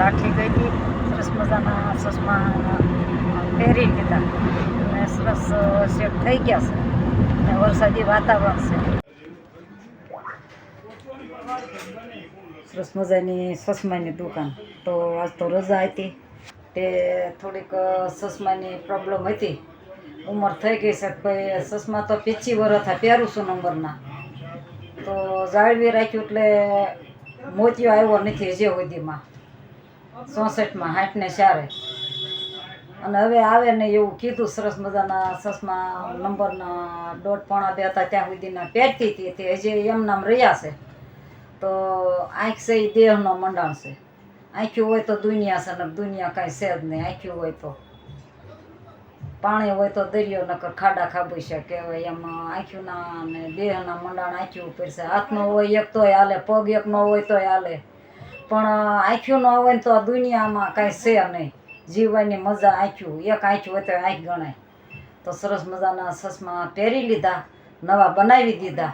લાઠી ગઈ હતી સરસ મજાના ચશ્મા પહેરી લીધા અને સરસ સેટ થઈ ગયા છે. અને વરસાદી વાતાવરણ છે. સરસ મજાની ચશ્માની દુકાન. તો આજ તો રજા હતી. તે થોડીક ચશ્માની પ્રોબ્લેમ હતી. ઉંમર થઈ ગઈ છે. ભાઈ ચશ્મા તો પીચી હતા. પહેરું છું નંબરના. તો જાળવી રાખ્યું એટલે મોતિયો આવ્યો નથી હજી સુધીમાં. ચોસઠમાં, સાઠને ચારે. અને હવે આવે ને એવું કીધું સરસ મજાના સસમા નંબરના દોઢ પોણા બે હતા ત્યાં સુધીના પહેરતી હતી તે હજી એમ નામ રહ્યા છે. તો આંખ છે એ દેહનો મંડાણ છે. આંખ્યું હોય તો દુનિયા છે ને દુનિયા કાંઈ છે જ નહીં. આંખ્યું હોય તો પાણી હોય તો દરિયો, નકર ખાડા ખાબી છે કહેવાય. એમાં આંખ્યુંના ને દેહના મંડાણ આંખ્યું છે. હાથનો હોય એક તોય હાલે, પગ એકનો હોય તોય હાલે. પણ આંખ્યું ન હોય ને તો આ દુનિયામાં કાંઈ છે નહીં. જીવવાની મજા આંખ્યું, એક આંખ્યું હોય તો આંખ ગણાય. તો સરસ મજાના ચશ્મા પહેરી લીધા, નવા બનાવી દીધા.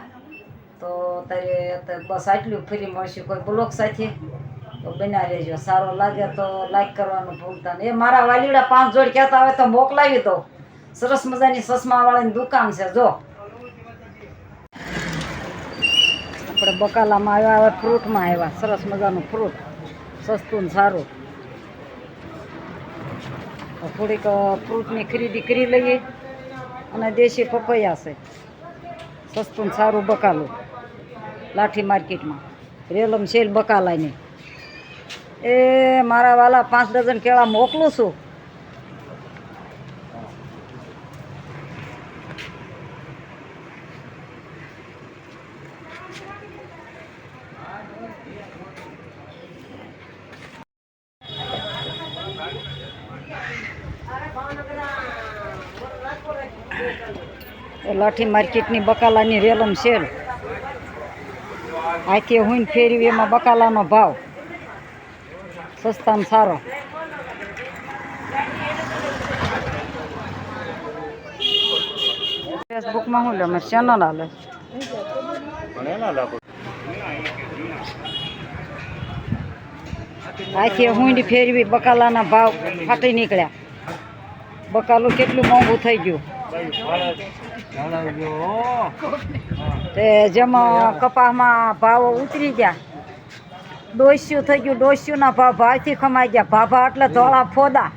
તો અત્યારે બસ આટલું ફરી મળશે કોઈ બ્લોક સાથે. તો બના લેજો સારો લાગે તો લાઈક કરવાનું ભૂલતા નહીં. એ મારા વાલીડા પાંચ જોડ કહેતા હોય તો મોકલાવી દો. સરસ મજાની ચશ્માવાળાની દુકાન છે, જો. આપણે બકાલામાં આવ્યા હવે ફ્રૂટમાં આવ્યા. સરસ મજાનું ફ્રૂટ. સસ્તું ને સારું. થોડીક ફ્રૂટની ખરીદી કરી લઈએ અને દેશી પપૈયા છે. સસ્તું સારું બકાલું. લાઠી માર્કેટમાં. રેલમ શેલ બકાલાની એ મારા વાલા પાંચ ડઝન કેળા મોકલું છું. લાઠી માર્કેટની બકાલાની રેલમ શેર આથી હુંને ફેરવી એમાં બકાલાનો ભાવ. સસ્તામાં સારો. ફેસબુકમાં શું લે? ચેનલ હાલે. આથી હુંડી ફેરવી બકાલાના ભાવ ફાટી નીકળ્યા. બકાલું કેટલું મોંઘું થઈ ગયું? તે જેમાં કપાસમાં ભાવ ઉતરી ગયા. ડોસ્યું થઈ ગયું દોસ્યુંના ભાવ ભાવથી ખમાઈ ગયા. ભાભા એટલે ધોળા ફોદા.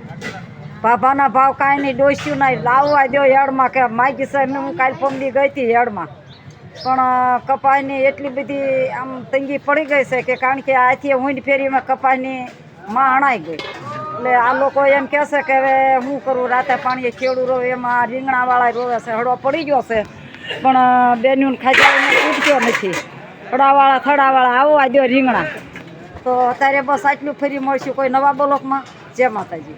ભાભાના ભાવ કાંઈ નહીં ડોસ્યું નહીં લાવવા દો હેડમાં કે માગી સાહેબ હું કાલ પમદી ગઈ હતી હેડમાં. પણ કપાસની એટલી બધી આમ તંગી પડી ગઈ છે કે કારણ કે આથી ઊંડ ફેરીમાં કપાસની માં હણાઈ ગઈ. એટલે આ લોકો એમ કહેશે કે હવે હું કરું? રાતે પાણીએ ખેડું રહો, એમાં રીંગણાવાળા રોવે છે. હળો પડી ગયો છે. પણ બેન્યુન ખાજાઈને તૂટક્યો નથી. હળાવાળા થડાવાળા આવવા દો રીંગણા. તો અત્યારે બસ આટલું ફરી મળશું કોઈ નવા બ્લોકમાં. જય માતાજી.